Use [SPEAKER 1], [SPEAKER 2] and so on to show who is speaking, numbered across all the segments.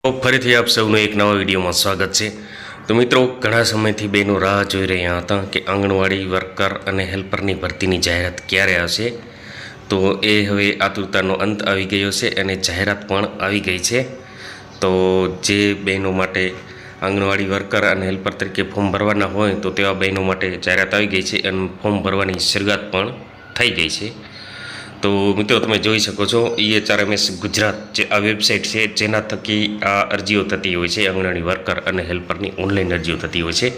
[SPEAKER 1] ફરીથી આપ સૌનું એક નવા વિડીયોમાં સ્વાગત છે. તો મિત્રો, ઘણા સમયથી બેનો રાહ જોઈ રહ્યા હતા કે આંગણવાડી વર્કર અને હેલ્પરની ભરતીની જાહેરાત ક્યારે આવશે. તો એ હવે આતુરતાનો અંત આવી ગયો છે અને જાહેરાત પણ આવી ગઈ છે. તો જે બહેનો માટે આંગણવાડી વર્કર અને હેલ્પર તરીકે ફોર્મ ભરવાના હોય તો તેવા બહેનો માટે જાહેરાત આવી ગઈ છે અને ફોર્મ ભરવાની શરૂઆત પણ થઈ ગઈ છે. તો મિત્રો, તમે જોઈ શકો છો ઈએચઆરએમએસ ગુજરાત જે આ વેબસાઇટ છે, જેના થકી આ અરજીઓ થતી હોય છે, આંગણવાડી વર્કર અને હેલ્પરની ઓનલાઈન અરજીઓ થતી હોય છે.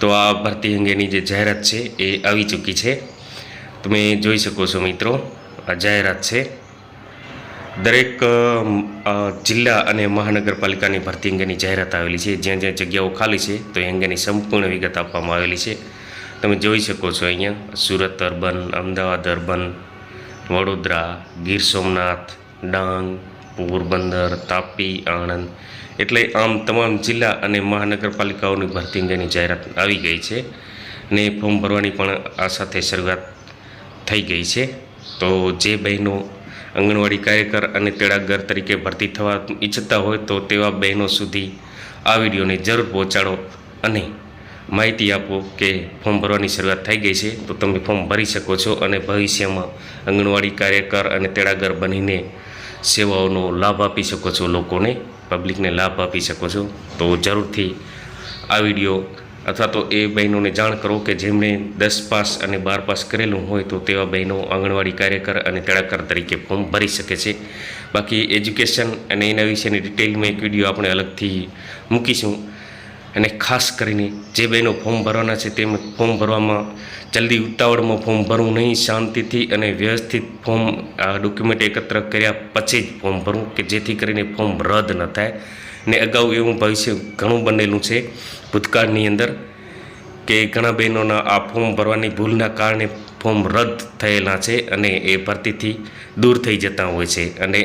[SPEAKER 1] તો આ ભરતી અંગેની જે જાહેરાત છે, એ આવી ચૂકી છે. તમે જોઈ શકો છો મિત્રો, આ જાહેરાત છે. દરેક જિલ્લા અને મહાનગરપાલિકાની ભરતી અંગેની જાહેરાત આવેલી છે. જ્યાં જ્યાં જગ્યાઓ ખાલી છે, તો એ અંગેની સંપૂર્ણ વિગત આપવામાં આવેલી છે. તમે જોઈ શકો છો અહીંયા, સુરત, અર્બન, અમદાવાદ, અર્બન વડોદરા, ગીર સોમનાથ, ડાંગ, પોરબંદર, તાપી, આણંદ એટલે આમ તમામ જિલ્લા અને મહાનગરપાલિકાઓની ભરતી અંગેની જાહેરાત આવી ગઈ છે ને ફોર્મ ભરવાની પણ આ સાથે શરૂઆત થઈ ગઈ છે. તો જે બહેનો આંગણવાડી કાર્યકર અને તેડાગર તરીકે ભરતી થવા ઈચ્છતા હોય તો તેવા બહેનો સુધી આ વિડીયોને જરૂર પહોંચાડો અને માહિતી આપો કે ફોર્મ ભરવાની શરૂઆત થઈ ગઈ છે, તો તમે ફોર્મ ભરી શકો છો અને ભવિષ્યમાં આંગણવાડી કાર્યકર અને તેડાગર બનીને સેવાઓનો લાભ આપી શકો છો, લોકોને પબ્લિકને લાભ આપી શકો છો. તો જરૂરથી આ વીડિયો અથવા તો એ બહેનોને જાણ કરો કે જેમણે દસ પાસ અને બાર પાસ કરેલું હોય, તો તેવા બહેનો આંગણવાડી કાર્યકર અને તેડાકર તરીકે ફોર્મ ભરી શકે છે. બાકી એજ્યુકેશન અને એના વિશેની ડિટેલમાં એક વીડિયો આપણે અલગથી મૂકીશું. અને ખાસ કરીને જે બહેનો ફોર્મ ભરવાના છે તેમ ફોર્મ ભરવામાં જલ્દી ઉતાવળમાં ફોર્મ ભરવું નહીં, શાંતિથી અને વ્યવસ્થિત ફોર્મ ડોક્યુમેન્ટ એકત્ર કર્યા પછી જ ફોર્મ ભરવું કે જેથી કરીને ફોર્મ રદ ન થાય. ને અગાઉ એવું ભવિષ્ય ઘણું બનેલું છે ભૂતકાળની અંદર કે ઘણા બહેનોના આ ફોર્મ ભરવાની ભૂલના કારણે ફોર્મ રદ થયેલા છે અને એ ભરતીથી દૂર થઈ જતા હોય છે અને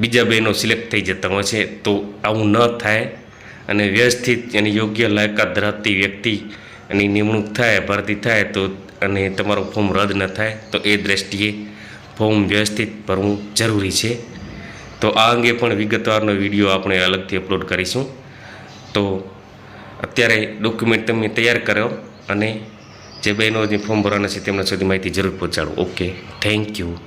[SPEAKER 1] બીજા બહેનો સિલેક્ટ થઈ જતા હોય છે. તો આવું ન થાય. અને વ્યવસ્થિત અને યોગ્ય લાયકાત ધરાવતી વ્યક્તિ એની નિમણૂક થાય, ભરતી થાય તો અને તમારું ફોર્મ રદ ન થાય, તો એ દ્રષ્ટિએ ફોર્મ વ્યવસ્થિત ભરવું જરૂરી છે. તો આ અંગે પણ વિગતવારનો વીડિયો આપણે અલગથી અપલોડ કરીશું. તો અત્યારે ડોક્યુમેન્ટ તમે તૈયાર કરો અને જે બહેનો જે ફોર્મ ભરવાના છે તેમના સુધી માહિતી જરૂર પહોંચાડો. Okay, thank you.